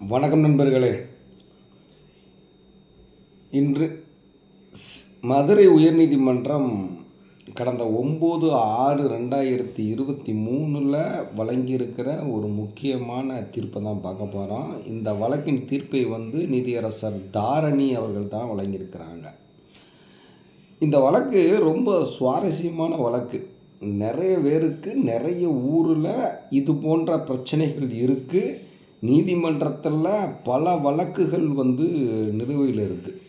வணக்கம் நண்பர்களே. இன்று மதுரை உயர்நீதிமன்றம் கடந்த ஒம்பது ஆறு ரெண்டாயிரத்தி இருபத்தி மூணில் வழங்கியிருக்கிற ஒரு முக்கியமான தீர்ப்பை தான் பார்க்க போகிறோம் இந்த வழக்கின் தீர்ப்பை வந்து நீதியரசர் தாரணி அவர்கள் தான் வழங்கியிருக்கிறாங்க. இந்த வழக்கு ரொம்ப சுவாரஸ்யமான வழக்கு. நிறைய பேருக்கு நிறைய ஊரில் இது போன்ற பிரச்சனைகள் இருக்குது நீதிமன்றத்தில் பல வழக்குகள் வந்து நிலுவையில் இருக்குது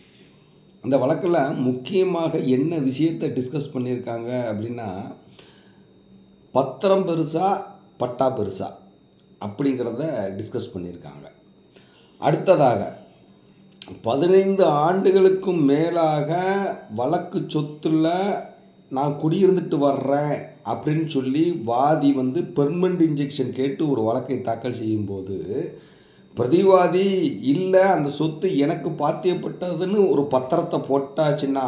இந்த வழக்கில் முக்கியமாக என்ன விஷயத்தை டிஸ்கஸ் பண்ணியிருக்காங்க அப்படின்னா பத்திரம் பெருசா பட்டா பெருசா அப்படிங்கிறத டிஸ்கஸ் பண்ணியிருக்காங்க. அடுத்ததாக பதினைந்து ஆண்டுகளுக்கும் மேலாக வழக்கு சொத்தில் நான் குடியிருந்துட்டு வர்றேன் அப்படின்னு சொல்லி வாதி வந்து பெர்மனண்ட் இன்ஜெக்ஷன் கேட்டு ஒரு வழக்கை தாக்கல் செய்யும்போது பிரதிவாதி இல்லை அந்த சொத்து எனக்கு பாத்தியப்பட்டதுன்னு ஒரு பத்திரத்தை போட்டாச்சுன்னா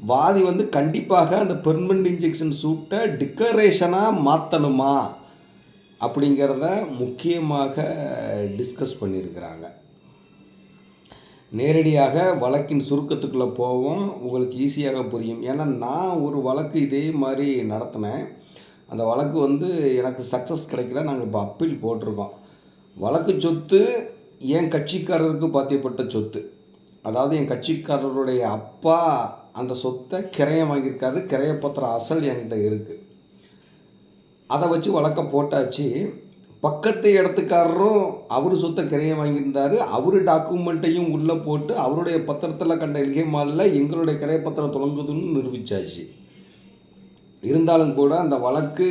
வாதி வந்து கண்டிப்பாக அந்த பெர்மனண்ட் இன்ஜெக்ஷன் சூட்டை டிக்ளரேஷனாக மாற்றணுமா அப்படிங்கிறத முக்கியமாக டிஸ்கஸ் பண்ணியிருக்கிறாங்க. நேரடியாக வழக்கின் சுருக்கத்துக்குள்ளே போவோம். உங்களுக்கு ஈஸியாக புரியும். ஏன்னா நான் ஒரு வழக்கு இதே மாதிரி நடத்தினேன். அந்த வழக்கு வந்து எனக்கு சக்ஸஸ் கிடைக்கல. நாங்கள் இப்போ அப்பீல் போட்டிருக்கோம். வழக்கு சொத்து என் கட்சிக்காரருக்கு பாத்தியப்பட்ட சொத்து. அதாவது என் கட்சிக்காரருடைய அப்பா அந்த சொத்தை கிரையம் வாங்கியிருக்காரு. கிரையப்பத்திர அசல் என்கிட்ட இருக்குது அதை வச்சு வழக்க போட்டாச்சு. பக்கத்து இடத்துக்காரரும் அவர் சொத்தை கிரையை வாங்கியிருந்தார். அவர் டாக்குமெண்ட்டையும் உள்ளே போட்டு அவருடைய பத்திரத்தில் கண்ட எல்கை மாலில் எங்களுடைய கிரைய பத்திரம் தொடங்குதுன்னு நிரூபித்தாச்சு இருந்தாலும் கூட அந்த வழக்கு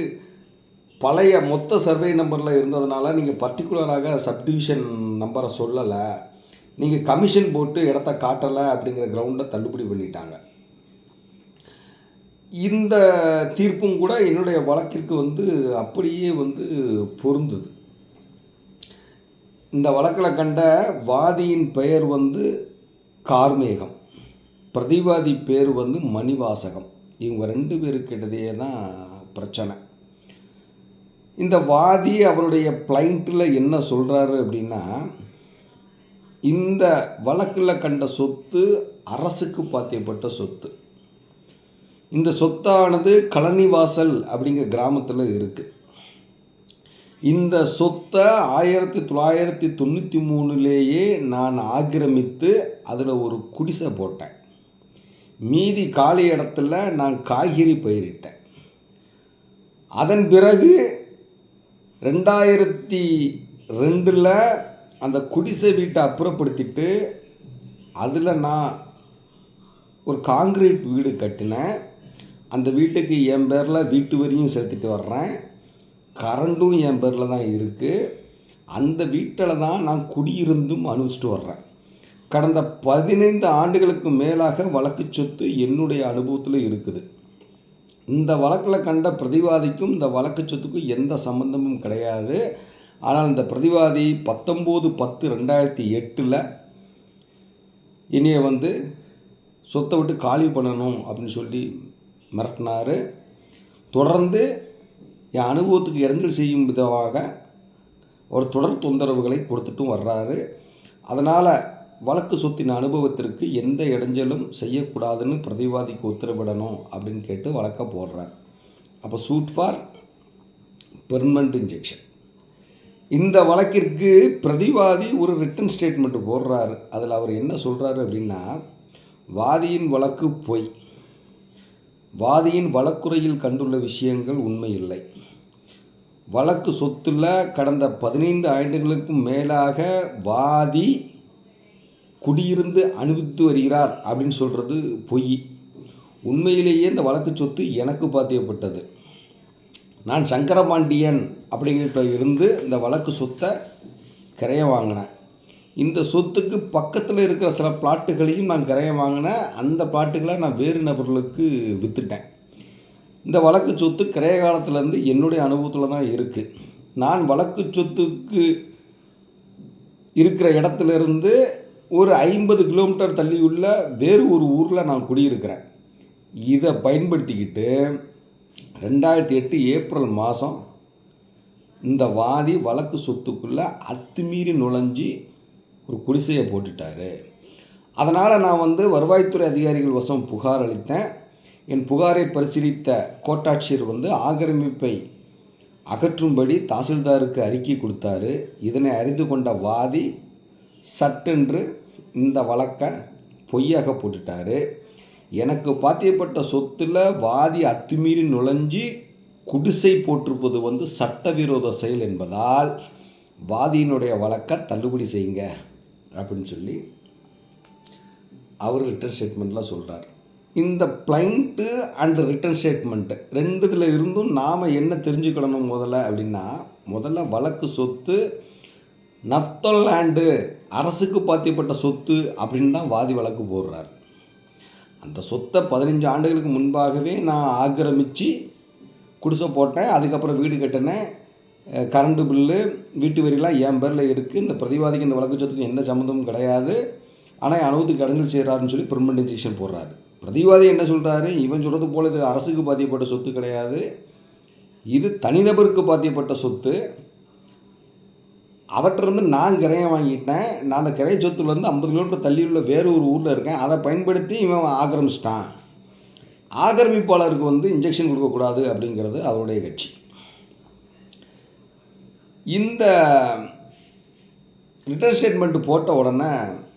பழைய மொத்த சர்வே நம்பரில் இருந்ததுனால நீங்கள் பர்டிகுலராக சப்டிவிஷன் நம்பரை சொல்லலை. நீங்கள் கமிஷன் போட்டு இடத்த காட்டலை அப்படிங்கிற கிரவுண்டை தள்ளுபடி பண்ணிட்டாங்க. இந்த தீர்ப்பும் கூட என்னுடைய வழக்கிற்கு வந்து அப்படியே வந்து பொருந்துது. இந்த வழக்கில் கண்ட வாதியின் பெயர் வந்து கார்மேகம். பிரதிவாதி பேர் வந்து மணிவாசகம். இவங்க ரெண்டு பேருக்கிட்டதே தான் பிரச்சனை. இந்த வாதி அவருடைய பிளைண்ட்டில் என்ன சொல்கிறாரு அப்படின்னா இந்த வழக்கில் கண்ட சொத்து அரசுக்கு பாத்தியப்பட்ட சொத்து. இந்த சொத்தானது கழனிவாசல் அப்படிங்கிற கிராமத்தில் இருக்குது இந்த சொத்தை ஆயிரத்தி தொள்ளாயிரத்தி தொண்ணூற்றி மூணுலேயே நான் ஆக்கிரமித்து அதில் ஒரு குடிசை போட்டேன். மீதி காலி இடத்துல நான் காய்கறி பயிரிட்டேன். அதன் பிறகு ரெண்டாயிரத்தி ரெண்டில் அந்த குடிசை வீட்டை அப்புறப்படுத்திட்டு அதில் நான் ஒரு காங்கிரீட் வீடு கட்டினேன். அந்த வீட்டுக்கு என் பேரில் வீட்டு வரியும் சேர்த்துட்டு வர்றேன். கரண்டும் என் பேரில் தான் இருக்குது அந்த வீட்டில் தான் நான் குடியிருந்தும் அனுபவிச்சுட்டு வர்றேன். கடந்த பதினைந்து ஆண்டுகளுக்கு மேலாக வழக்கு சொத்து என்னுடைய அனுபவத்தில் இருக்குது. இந்த வழக்கில் கண்ட பிரதிவாதிக்கும் இந்த வழக்கு சொத்துக்கும் எந்த சம்பந்தமும் கிடையாது. ஆனால் இந்த பிரதிவாதி பத்தொம்போது பத்து ரெண்டாயிரத்தி எட்டில் என்னையை வந்து சொத்தை விட்டு காலி பண்ணணும் அப்படின்னு சொல்லி மிரட்டினார். தொடர்ந்து என் அனுபவத்துக்கு இடைஞ்சல் செய்யும் விதமாக ஒரு தொடர் தொந்தரவுகளை கொடுத்துட்டும் வர்றாரு. அதனால் வழக்கு சொத்தின் அனுபவத்திற்கு எந்த இடைஞ்சலும் செய்யக்கூடாதுன்னு பிரதிவாதிக்கு உத்தரவிடணும் அப்படின்னு கேட்டு வழக்க போடுறார். அப்போ சூட் ஃபார் பெர்மனண்ட் இன்ஜெக்ஷன். இந்த வழக்கிற்கு பிரதிவாதி ஒரு ரிட்டன் ஸ்டேட்மெண்ட் போடுறாரு. அதில் அவர் என்ன சொல்கிறாரு அப்படின்னா வாதியின் வழக்கு பொய். வாதியின் வழக்குறையில் கண்டுள்ள விஷயங்கள் உண்மையில்லை. வழக்கு சொத்துல கடந்த பதினைந்து ஆண்டுகளுக்கும் மேலாக வாதி குடியிருந்து அனுபவித்து வருகிறார் அப்படின்னு சொல்கிறது பொய். உண்மையிலேயே இந்த வழக்கு சொத்து எனக்கு பாத்தியப்பட்டது. நான் சங்கரபாண்டியன் அப்படிங்கிட்ட இருந்து இந்த வழக்கு சொத்தை கிரைய வாங்கினேன். இந்த சொத்துக்கு பக்கத்தில் இருக்கிற சில பிளாட்டுகளையும் நான் கிரையம் வாங்கினேன் அந்த பிளாட்டுகளை நான் வேறு நபர்களுக்கு விற்றுட்டேன் இந்த வழக்கு சொத்து கிரைய காலத்துலேருந்து என்னுடைய அனுபவத்தில் தான் இருக்குது நான் வழக்கு சொத்துக்கு இருக்கிற இடத்துலேருந்து ஒரு ஐம்பது கிலோமீட்டர் தள்ளியுள்ள வேறு ஒரு ஊரில் நான் குடியிருக்கிறேன். இதை பயன்படுத்திக்கிட்டு ரெண்டாயிரத்தி எட்டு ஏப்ரல் மாதம் இந்த வாதி வழக்கு சொத்துக்குள்ளே அத்துமீறி நுழைஞ்சி ஒரு குடிசையை போட்டுட்டார். அதனால் நான் வந்து வருவாய்த்துறை அதிகாரிகள் வசம் புகார் அளித்தேன். என் புகாரை பரிசீலித்த கோட்டாட்சியர் வந்து ஆக்கிரமிப்பை அகற்றும்படி தாசில்தாருக்கு அறிக்கை கொடுத்தாரு. இதனை அறிந்து கொண்ட வாதி சட்டென்று இந்த வழக்கை பொய்யாக போட்டுட்டாரு. எனக்கு பாத்தியப்பட்ட சொத்தில் வாதி அத்துமீறி நுழைஞ்சி குடிசை போட்டிருப்பது வந்து சட்டவிரோத செயல் என்பதால் வாதியினுடைய வழக்கை தள்ளுபடி செய்யுங்க. அப்படின்னு சொல்லி அவர் ரிட்டர்ன் ஸ்டேட்மெண்ட்லாம் சொல்கிறார் இந்த பிளைண்ட்டு அண்ட் ரிட்டர்ன் ஸ்டேட்மெண்ட்டு ரெண்டுத்தில் இருந்தும் நாம் என்ன தெரிஞ்சுக்கணும் முதல்ல அப்படின்னா முதல்ல வழக்கு சொத்து நப்தல் லேண்டு அரசுக்கு பாத்தியப்பட்ட சொத்து அப்படின்னு தான் வாதி வழக்கு போடுறார். அந்த சொத்தை பதினஞ்சு ஆண்டுகளுக்கு முன்பாகவே நான் ஆக்கிரமித்து குடிசை போட்டேன் அதுக்கப்புறம் வீடு கட்டினேன் கரண்ட்டு கரண்ட் பில்லு வீட்டு வரிலாம் என் பேரில் இருக்குது இந்த பிரதிவாதிக்கு இந்த வழக்கு சொத்துக்கும் எந்த சம்மந்தமும் கிடையாது. ஆனால் அனுபவத்துக்கு இடைஞ்சல் செய்கிறாருன்னு சொல்லி பெர்மனன்ட் இன்ஜெக்ஷன் போடுறாரு. பிரதிவாதி என்ன சொல்கிறாரு இவன் சொல்கிறது போல் இது அரசுக்கு பாத்தியப்பட்ட சொத்து கிடையாது. இது தனிநபருக்கு பாத்தியப்பட்ட சொத்து. அவற்றிருந்து நான் கிரையை வாங்கிட்டேன். நான் அந்த கிரை சொத்துலேருந்து ஐம்பது கிலோமீட்டர் தள்ளி உள்ள வேறு ஒரு ஊரில் இருக்கேன். அதை பயன்படுத்தி இவன் ஆக்கிரமிச்சிட்டான். ஆக்கிரமிப்பாளருக்கு வந்து இன்ஜெக்ஷன் கொடுக்கக்கூடாது அப்படிங்கிறது அவருடைய கட்சி. இந்த ரிட்டர்ன் ஸ்டேட்மெண்ட்டு போட்ட உடனே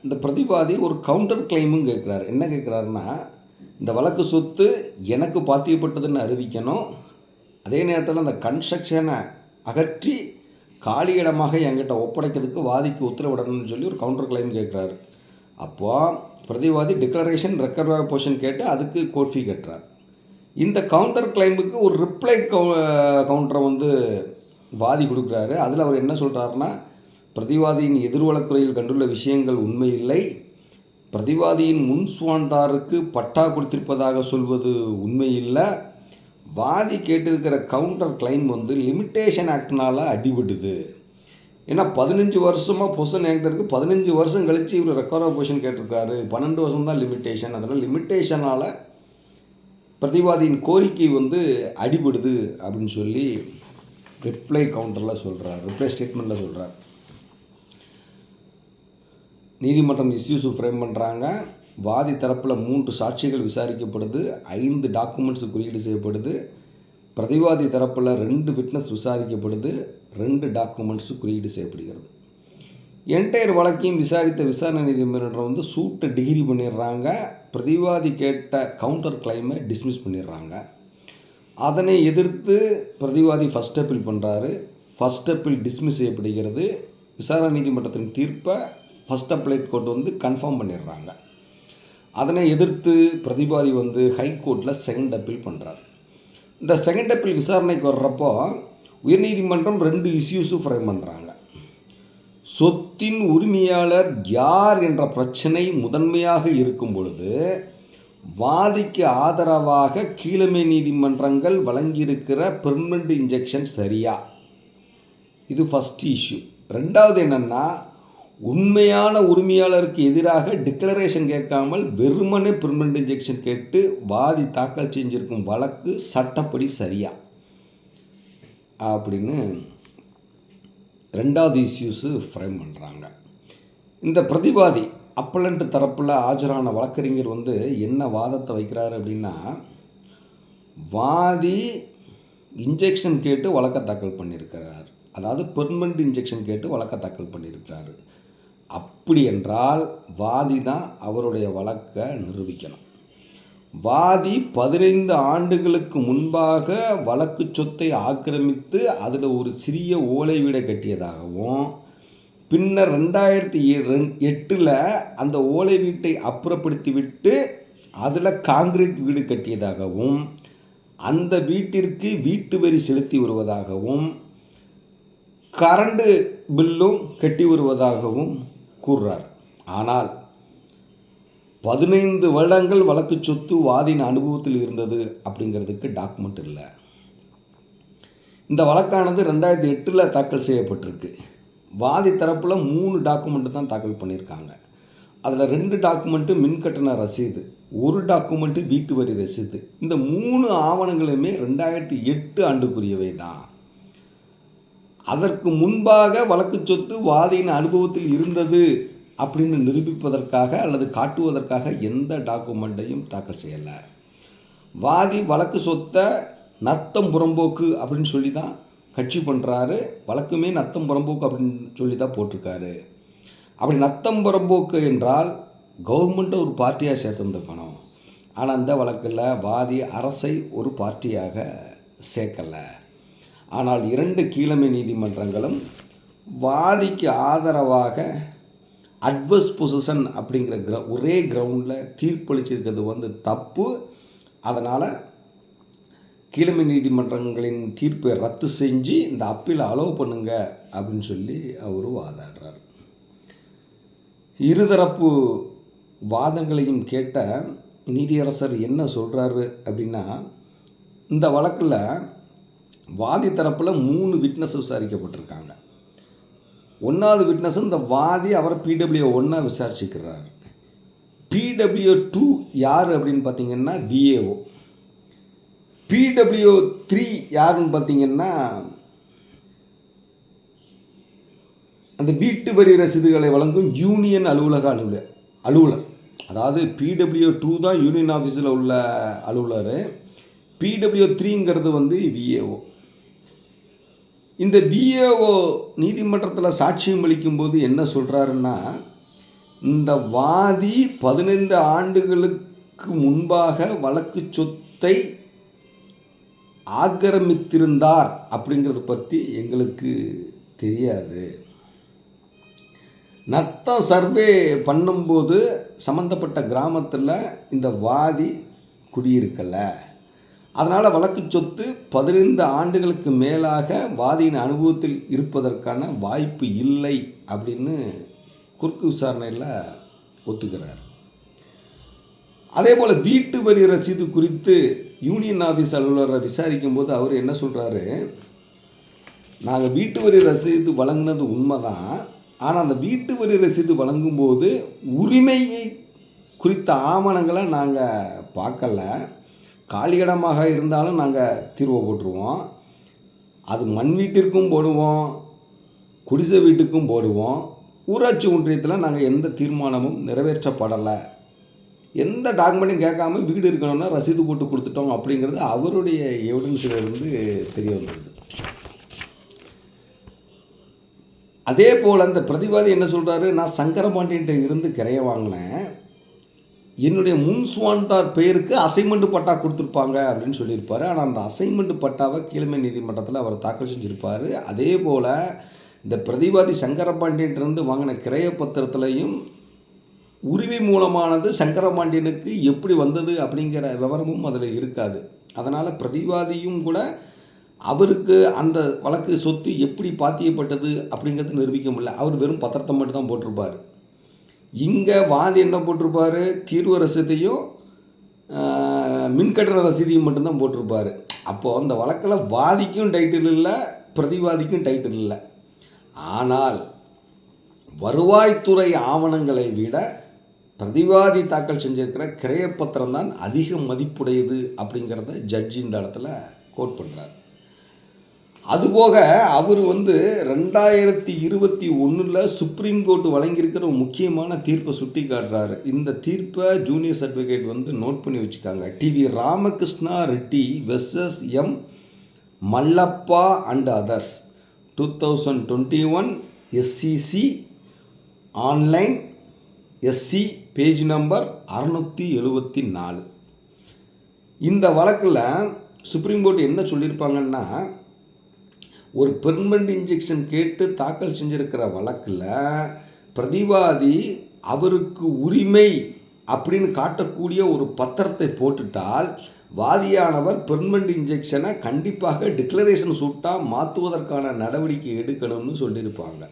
இந்த பிரதிவாதி ஒரு கவுண்டர் கிளைமும் கேட்குறாரு. என்ன கேட்குறாருன்னா இந்த வழக்கு சொத்து எனக்கு பாத்தியப்பட்டதுன்னு அறிவிக்கணும். அதே நேரத்தில் அந்த கன்ஸ்ட்ரக்ஷனை அகற்றி காலி இடமாக என்கிட்ட ஒப்படைக்கிறதுக்கு வாதிக்கு உத்தரவிடணும்னு சொல்லி ஒரு கவுண்டர் கிளைம் கேட்குறாரு. அப்போது பிரதிவாதி டிக்ளரேஷன் ரெக்கர்வாக போர்ஷன் கேட்டு அதுக்கு கோட் ஃபீ கட்டுறார். இந்த கவுண்டர் கிளைமுக்கு ஒரு ரிப்ளை கவு கவுண்டரை வந்து வாதி கொடுக்குறாரு. அதில் அவர் என்ன சொல்கிறாருன்னா பிரதிவாதியின் எதிர்வழக்குறையில் கண்டுள்ள விஷயங்கள் உண்மையில்லை. பிரதிவாதியின் முன் சுவான்தாருக்கு பட்டா கொடுத்திருப்பதாக சொல்வது உண்மையில்லை. வாதி கேட்டிருக்கிற கவுண்டர் கிளைம் வந்து லிமிட்டேஷன் ஆக்டினால் அடிபடுது ஏன்னா பதினஞ்சு வருஷமாக பொசன் என்கிட்ட இருக்குது பதினஞ்சு வருஷம் கழித்து இவர் ரெக்கவர் பொசிஷன் கேட்டிருக்காரு. பன்னெண்டு வருஷம் தான் லிமிட்டேஷன் அதனால் லிமிட்டேஷனால் பிரதிவாதியின் கோரிக்கை வந்து அடிபடுது அப்படின்னு சொல்லி ரிப்ளை கவுண்டரில் சொல்கிறார் ரிப்ளை ஸ்டேட்மெண்ட்டில் சொல்கிறார் நீதிமன்றம் இஸ்யூஸு ஃப்ரேம் பண்ணுறாங்க வாதி தரப்பில் மூன்று சாட்சிகள் விசாரிக்கப்படுது. ஐந்து டாக்குமெண்ட்ஸ் குறியீடு செய்யப்படுது. பிரதிவாதி தரப்பில் ரெண்டு விட்னஸ் விசாரிக்கப்படுது. ரெண்டு டாக்குமெண்ட்ஸு குறியீடு செய்யப்படுகிறது. என்டையர் வழக்கையும் விசாரித்த விசாரணை நீதிமன்றம் வந்து சூட்டை டிகிரி பண்ணிடுறாங்க. பிரதிவாதி கேட்ட கவுண்டர் கிளைமை டிஸ்மிஸ் பண்ணிடுறாங்க. அதனை எதிர்த்து பிரதிவாதி ஃபஸ்ட் அப்பீல் பண்ணுறாரு ஃபஸ்ட் அப்பீல் டிஸ்மிஸ் செய்யப்படுகிறது. விசாரணை நீதிமன்றத்தின் தீர்ப்பை ஃபஸ்ட் அப்ளைட் கோர்ட் வந்து கன்ஃபார்ம் பண்ணிடுறாங்க. அதனை எதிர்த்து பிரதிவாதி வந்து ஹைகோர்ட்டில் செகண்ட் அப்பீல் பண்ணுறார் இந்த செகண்ட் அப்பீல் விசாரணைக்கு வர்றப்போ உயர்நீதிமன்றம் ரெண்டு இஷ்யூஸும் ஃப்ரேம் பண்ணுறாங்க சொத்தின் உரிமையாளர் யார் என்ற பிரச்சனை முதன்மையாக இருக்கும் பொழுது வாதிக்கு ஆதரவாக கீழமை நீதிமன்றங்கள் வழங்கியிருக்கிற பெர்மனண்ட் இன்ஜெக்ஷன் சரியா? இது ஃபஸ்ட் இஷ்யூ ரெண்டாவது என்னென்னா உண்மையான உரிமையாளருக்கு எதிராக டிக்ளரேஷன் கேட்காமல் வெறுமனே பெர்மனண்ட் இன்ஜெக்ஷன் கேட்டு வாதி தாக்கல் செஞ்சிருக்கும் வழக்கு சட்டப்படி சரியா? அப்படின்னு ரெண்டாவது இஷ்யூஸு ஃப்ரேம் பண்ணுறாங்க இந்த பிரதிவாதி அப்பலண்ட் தரப்பில் ஆஜரான வழக்கறிஞர் வந்து என்ன வாதத்தை வைக்கிறாரு அப்படின்னா வாதி இன்ஜெக்ஷன் கேட்டு வழக்க தாக்கல் பண்ணியிருக்கிறார். அதாவது பெர்மனண்ட் இன்ஜெக்ஷன் கேட்டு வழக்க தாக்கல் பண்ணியிருக்கிறார். அப்படி என்றால் வாதி தான் அவருடைய வழக்கை நிரூபிக்கணும். வாதி பதினைந்து ஆண்டுகளுக்கு முன்பாக வழக்கு சொத்தை ஆக்கிரமித்து அதில் ஒரு சிறிய ஓலை வீடை கட்டியதாகவும் பின்னர் ரெண்டாயிரத்தி எட்டில் அந்த ஓலை வீட்டை அப்புறப்படுத்தி விட்டு அதில் காங்கிரீட் வீடு கட்டியதாகவும் அந்த வீட்டிற்கு வீட்டு வரி செலுத்தி வருவதாகவும் கரண்டு பில்லும் கட்டி வருவதாகவும் கூறுறார். ஆனால் பதினைந்து வருடங்கள் வழக்கு சொத்து வாதின் அனுபவத்தில் இருந்தது அப்படிங்கிறதுக்கு டாக்குமெண்ட் இல்லை. இந்த வழக்கானது ரெண்டாயிரத்தி எட்டில் தாக்கல் செய்யப்பட்டிருக்கு. வாதி தரப்பில் மூணு டாக்குமெண்ட்டு தான் தாக்கல் பண்ணியிருக்காங்க. அதில் ரெண்டு டாக்குமெண்ட்டு மின்கட்டண ரசீது ஒரு டாக்குமெண்ட்டு வீட்டு வரி ரசீது. இந்த மூணு ஆவணங்களுமே ரெண்டாயிரத்தி எட்டு ஆண்டுக்குரியவை தான். அதற்கு முன்பாக வழக்கு சொத்து வாதியின் அனுபவத்தில் இருந்தது அப்படின்னு நிரூபிப்பதற்காக அல்லது காட்டுவதற்காக எந்த டாக்குமெண்ட்டையும் தாக்கல் செய்யலை. வாதி வழக்கு சொத்தை நத்தம் புறம்போக்கு அப்படின்னு சொல்லி தான் கட்சி பண்ணுறாரு வழக்குமே நத்தம் புறம்போக்கு அப்படின்னு சொல்லி தான் போட்டிருக்காரு. அப்படி நத்தம் புறம்போக்கு என்றால் கவர்மெண்ட்டை ஒரு பார்ட்டியாக சேர்த்துருந்துருக்கணும். ஆனால் அந்த வழக்கில் வாதி அரசை ஒரு பார்ட்டியாக சேர்க்கலை. ஆனால் இரண்டு கீழமை நீதிமன்றங்களும் வாதிக்கு ஆதரவாக அட்வர்ஸ் பொசிஷன் அப்படிங்கிற கிர ஒரே கிரவுண்டில் தீர்ப்பளிச்சிருக்கிறது வந்து தப்பு. அதனால் கீழமை நீதிமன்றங்களின் தீர்ப்பை ரத்து செஞ்சு இந்த அப்பீலை அலோவ் பண்ணுங்க அப்படின்னு சொல்லி அவர் வாதாடுறார். இருதரப்பு வாதங்களையும் கேட்ட நீதியரசர் என்ன சொல்கிறாரு அப்படின்னா இந்த வழக்கில் வாதி தரப்பில் மூணு விட்னஸ் விசாரிக்கப்பட்டிருக்காங்க. ஒன்றாவது விட்னஸ் இந்த வாதி அவர் பிடபிள்யூ ஒன்றா விசாரிச்சுக்கிறார். பிடபிள்யூ டூ யார் அப்படின்னு பார்த்தீங்கன்னா விஏஓ பிடபிள்யூ த்ரீ யாருன்னு பார்த்தீங்கன்னா அந்த வீட்டு வரி ரசீதுகளை வழங்கும் யூனியன் அலுவலக அலுவலர் அலுவலர். அதாவது பிடபிள்யூ டூ தான் யூனியன் ஆஃபீஸில் உள்ள அலுவலர். பிடபிள்யூ த்ரீங்கிறது வந்து விஏஓ இந்த விஏஓ நீதிமன்றத்தில் சாட்சியம் அளிக்கும்போது என்ன சொல்கிறாருன்னா இந்த வாதி பதினைந்து ஆண்டுகளுக்கு முன்பாக வழக்கு சொத்தை ஆக்கிரமித்திருந்தார் அப்படிங்கிறத பற்றி எங்களுக்கு தெரியாது. நத்தம் சர்வே பண்ணும்போது சம்மந்தப்பட்ட கிராமத்தில் இந்த வாதி குடியிருக்கலை. அதனால் வழக்கு சொத்து பதினைந்து ஆண்டுகளுக்கு மேலாக வாதியின் அனுபவத்தில் இருப்பதற்கான வாய்ப்பு இல்லை அப்படின்னு குறுக்கு விசாரணையில் ஒத்துக்கிறார். அதே போல் வீட்டு வரி ரசீது குறித்து யூனியன் ஆஃபீஸ் அலுவலரை விசாரிக்கும் போது அவர் என்ன சொல்கிறாரு நாங்கள் வீட்டு வரி ரசீது வழங்கினது உண்மைதான். ஆனால் அந்த வீட்டு வரி ரசீது வழங்கும்போது உரிமையை குறித்த ஆவணங்களை நாங்கள் பார்க்கல. காலியிடமாக இருந்தாலும் நாங்கள் தீர்வு போட்டுருவோம். அது மண் வீட்டிற்கும் போடுவோம் குடிசை வீட்டுக்கும் போடுவோம். ஊராட்சி ஒன்றியத்தில் நாங்கள் எந்த தீர்மானமும் நிறைவேற்றப்படலை. எந்த டாக்குமெண்ட்டும் கேட்காம வீடு இருக்கணும்னா ரசீது போட்டு கொடுத்துட்டோம் அப்படிங்கிறது அவருடைய எவிடன்ஸிலிருந்து தெரிய வந்துடுது அதே போல் அந்த பிரதிவாதி என்ன சொல்கிறாரு நான் சங்கரபாண்டியன்ட்ட இருந்து கிரைய வாங்கினேன். என்னுடைய முன் சுவான்தார் பெயருக்கு அசைன்மெண்ட் பட்டா கொடுத்துருப்பாங்க அப்படின்னு சொல்லியிருப்பார். ஆனால் அந்த அசைன்மெண்ட் பட்டாவை கீழமை நீதிமன்றத்தில் அவர் தாக்கல் செஞ்சுருப்பார். அதே போல் இந்த பிரதிவாதி சங்கரபாண்டியன்ட்டிருந்து வாங்கின கிரைய பத்திரத்துலையும் உரிமை மூலமானது சங்கரபாண்டியனுக்கு எப்படி வந்தது அப்படிங்கிற விவரமும் அதில் இருக்காது. அதனால் பிரதிவாதியும் கூட அவருக்கு அந்த வழக்கு சொத்து எப்படி பாத்தியப்பட்டது அப்படிங்கிறது நிரூபிக்க முடியல. அவர் வெறும் பத்திரத்தை மட்டும் தான் போட்டிருப்பார். இங்கே வாதி என்ன போட்டிருப்பாரு? தீர்வு ரசீதையும் மின்கட்டண ரசீதையும் மட்டும்தான் போட்டிருப்பார். அப்போது அந்த வழக்கில் வாதிக்கும் டைட்டில் இல்லை பிரதிவாதிக்கும் டைட்டில் இல்லை. ஆனால் வருவாய்த்துறை ஆவணங்களை விட பிரதிவாதி தாக்கல் செஞ்சிருக்கிற கிரையப்பத்திரம் தான் அதிக மதிப்புடையது அப்படிங்கிறத ஜட்ஜி இந்த இடத்துல கோட் பண்ணுறார் அதுபோக அவர் வந்து ரெண்டாயிரத்தி இருபத்தி ஒன்றில் சுப்ரீம் கோர்ட் வழங்கியிருக்கிற ஒரு முக்கியமான தீர்ப்பை சுட்டி காட்டுறாரு இந்த தீர்ப்பை ஜூனியர் சர்டிஃபிகேட் வந்து நோட் பண்ணி வச்சுக்காங்க. TV Ramakrishna Reddy vs M Mallappa and others two thousand twenty one SCC online SC page number அறநூற்றி எழுபத்தி நாலு இந்த வழக்கில் சுப்ரீம் கோர்ட் என்ன சொல்லியிருப்பாங்கன்னா ஒரு பெர்மனண்ட் இன்ஜெக்ஷன் கேட்டு தாக்கல் செஞ்சுருக்கிற வழக்கில் பிரதிவாதி அவருக்கு உரிமை அப்படின்னு காட்டக்கூடிய ஒரு பத்திரத்தை போட்டுட்டால் வாதியானவர் பெர்மனண்ட் இன்ஜெக்ஷனை கண்டிப்பாக டிக்ளரேஷன் சூட்டாக மாற்றுவதற்கான நடவடிக்கை எடுக்கணும்னு சொல்லியிருப்பாங்க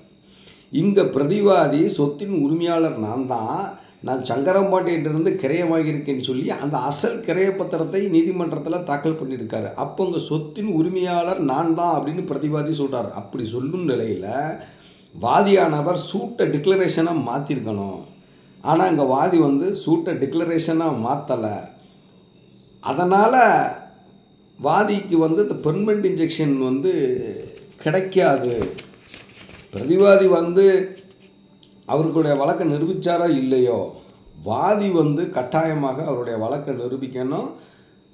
இங்கே பிரதிவாதி சொத்தின் உரிமையாளர் நான் தான் நான் சங்கரம்பாட்டியிலிருந்து கிரைய வாங்கியிருக்கேன்னு சொல்லி அந்த அசல் கிரைய பத்திரத்தை நீதிமன்றத்தில் தாக்கல் பண்ணியிருக்காரு. அப்போ உங்கள் சொத்தின் உரிமையாளர் நான் தான் அப்படின்னு பிரதிவாதி சொல்கிறார் அப்படி சொல்லும் நிலையில் வாதியானவர் சூட்டை டிக்ளரேஷனாக மாற்றிருக்கணும் ஆனால் இங்கே வாதி வந்து சூட்டை டிக்ளரேஷனாக மாற்றலை அதனால் வாதிக்கு வந்து இந்த பெர்மனண்ட் இன்ஜெக்ஷன் வந்து கிடைக்காது. பிரதிவாதி வந்து அவர்களுடைய வழக்கை நிரூபித்தாரோ இல்லையோ? வாதி வந்து கட்டாயமாக அவருடைய வழக்கை நிரூபிக்கணும்.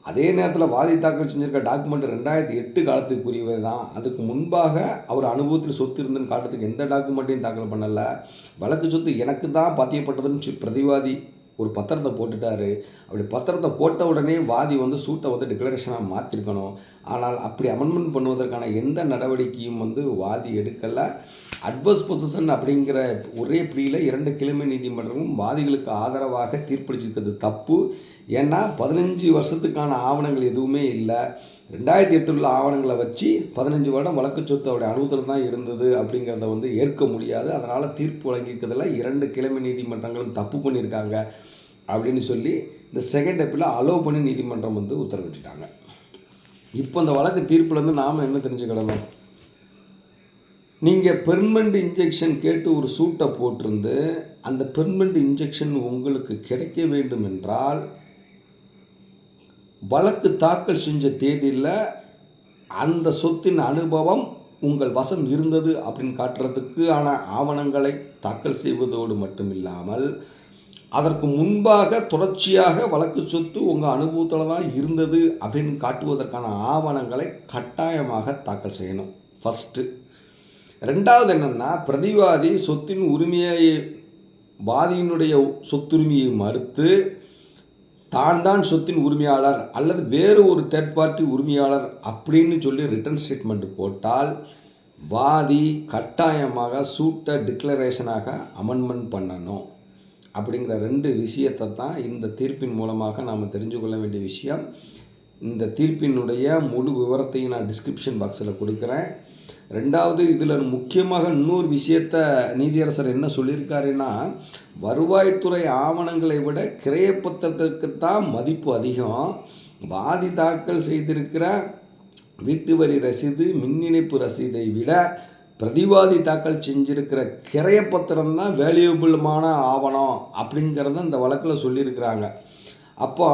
அதே நேரத்தில் வாதி தாக்கல் செஞ்சிருக்க டாக்குமெண்ட் ரெண்டாயிரத்தி எட்டு காலத்துக்குரியவை தான். அதுக்கு முன்பாக அவர் அனுபவத்தில் சொத்து இருந்துன்னு காட்டுறதுக்கு எந்த டாக்குமெண்ட்டையும் தாக்கல் பண்ணலை. வழக்கு சொத்து எனக்கு தான் பத்தியப்பட்டதுன்னு சொல்லி பிரதிவாதி ஒரு பத்திரத்தை போட்டுட்டாரு. அப்படி பத்திரத்தை போட்ட உடனே வாதி வந்து சூட்டை வந்து டிக்ளரேஷனாக மாற்றிருக்கணும் ஆனால் அப்படி அமெண்ட்மெண்ட் பண்ணுவதற்கான எந்த நடவடிக்கையும் வந்து வாதி எடுக்கலை. அட்வர்ஸ் பொசிஷன் அப்படிங்கிற ஒரே பிடியில் இரண்டு கிழமை நீதிமன்றமும் வாதிகளுக்கு ஆதரவாக தீர்ப்பளிச்சிருக்கிறது. தப்பு. ஏன்னா பதினஞ்சு வருஷத்துக்கான ஆவணங்கள் எதுவுமே இல்லை. ரெண்டாயிரத்தி எட்டில் உள்ள ஆவணங்களை வச்சு பதினஞ்சு வருடம் வழக்கு சொத்து அவருடைய அனுபவத்தில் தான் இருந்தது அப்படிங்கிறத வந்து ஏற்க முடியாது. அதனால் தீர்ப்பு வழங்கியிருக்கிறதுல இரண்டு கிழமை நீதிமன்றங்களும் தப்பு பண்ணியிருக்காங்க அப்படின்னு சொல்லி இந்த செகண்ட் எப்பில் அலோவ் பண்ணி நீதிமன்றம் வந்து உத்தரவிட்டுட்டாங்க. இப்போ இந்த வழக்கு தீர்ப்புலேருந்து நாம் என்ன தெரிஞ்சுக்கிடணும் நீங்கள் பெர்மனண்ட் இன்ஜெக்ஷன் கேட்டு ஒரு சூட்டை போட்டிருந்து அந்த பெர்மனண்ட் இன்ஜெக்ஷன் உங்களுக்கு கிடைக்க வேண்டும் என்றால் வழக்கு தாக்கல் செஞ்ச தேதியில் அந்த சொத்தின் அனுபவம் உங்கள் வசம் இருந்தது அப்படின்னு காட்டுறதுக்கான ஆவணங்களை தாக்கல் செய்வதோடு மட்டும் இல்லாமல் அதற்கு முன்பாக தொடர்ச்சியாக வழக்கு சொத்து உங்கள் அனுபவத்தில் தான் இருந்தது அப்படின்னு காட்டுவதற்கான ஆவணங்களை கட்டாயமாக தாக்கல் செய்யணும். ஃபஸ்ட்டு ரெண்டாவது என்னென்னா பிரதிவாதி சொத்தின் உரிமையை வாதியினுடைய சொத்துரிமையை மறுத்து தான் தான் சொத்தின் உரிமையாளர் அல்லது வேறு ஒரு தேர்ட் பார்ட்டி உரிமையாளர் அப்படின்னு சொல்லி ரிட்டர்ன் ஸ்டேட்மெண்ட் போட்டால் வாதி கட்டாயமாக சூட்டை டிக்ளரேஷனாக அமெண்ட்மெண்ட் பண்ணணும். அப்படிங்கிற ரெண்டு விஷயத்தை தான் இந்த தீர்ப்பின் மூலமாக நாம் தெரிஞ்சு கொள்ள வேண்டிய விஷயம். இந்த தீர்ப்பினுடைய முழு விவரத்தையும் நான் டிஸ்கிரிப்ஷன் பாக்ஸில் கொடுக்குறேன். ரெண்டாவது இதில் முக்கியமாக இன்னொரு விஷயத்த நீதியரசர் என்ன சொல்லியிருக்காருன்னா வருவாய்த்துறை ஆவணங்களை விட கிரயப்பத்திரத்திற்கு தான் மதிப்பு அதிகம். வாதி தாக்கல் செய்திருக்கிற வீட்டு வரி ரசீது மின் இணைப்பு ரசீதை விட பிரதிவாதி தாக்கல் செஞ்சிருக்கிற கிரையப்பத்திரம் தான் வேல்யூபிளமான ஆவணம் அப்படிங்கிறத இந்த வழக்கில் சொல்லியிருக்கிறாங்க. அப்போ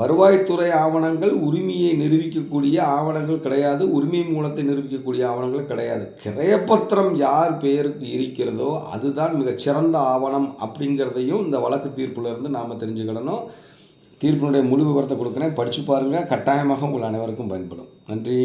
வருவாய்த்துறை ஆவணங்கள் உரிமையை நிரூபிக்கக்கூடிய ஆவணங்கள் கிடையாது உரிமை மூலத்தை நிரூபிக்கக்கூடிய ஆவணங்கள் கிடையாது. கிரயப்பத்திரம் யார் பெயருக்கு இருக்கிறதோ அதுதான் மிகச்சிறந்த ஆவணம் அப்படிங்கிறதையும் இந்த வழக்கு தீர்ப்புலேருந்து நாம் தெரிஞ்சுக்கிடணும். தீர்ப்பினுடைய முழு விவரத்தை கொடுக்குறேன். படித்து பாருங்கள் கட்டாயமாக உங்கள் அனைவருக்கும் பயன்படும். நன்றி.